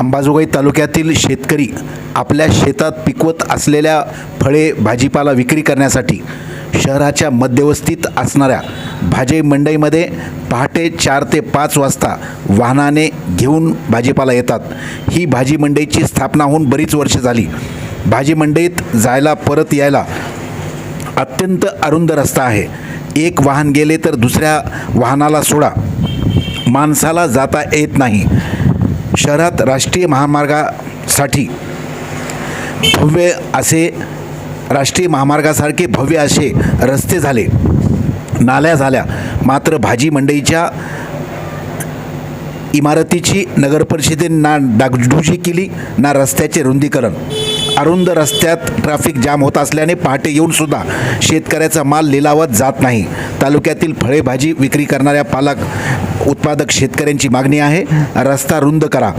अंबाजोगाई तालुक्यातील शेतकरी आपल्या शेतात पिकवत असलेल्या फळे भाजीपाला विक्री करण्यासाठी शहराच्या मध्यवस्तीत असणाऱ्या भाजी मंडईमध्ये पहाटे चार ते पाच वाजता वाहनाने घेऊन भाजीपाला येतात. ही भाजी मंडईची स्थापना होऊन बरीच वर्ष झाली. भाजी मंडईत जायला परत यायला अत्यंत अरुंद रस्ता आहे. एक वाहन गेले तर दुसऱ्या वाहनाला सोडा. माणसाला जाता येत नाही. शहरात राष्ट्रीय महामार्गासाठी भव्य असे राष्ट्रीय महामार्गासारखे भव्य असे रस्ते झाले. नाल्या झाल्या. मात्र भाजी मंडईच्या इमारतीची नगरपरिषदेने ना डागडुजी केली ना रस्त्याचे रुंदीकरण. अरुंद रस्त्यात ट्रॅफिक जाम होत असल्याने पहाटे येऊनसुद्धा शेतकऱ्याचा माल लिलावत जात नाही. तालुक्यातील फळे भाजी विक्री करणाऱ्या पालक उत्पादक शेतकऱ्यांची मागणी आहे. रस्ता रुंद करा.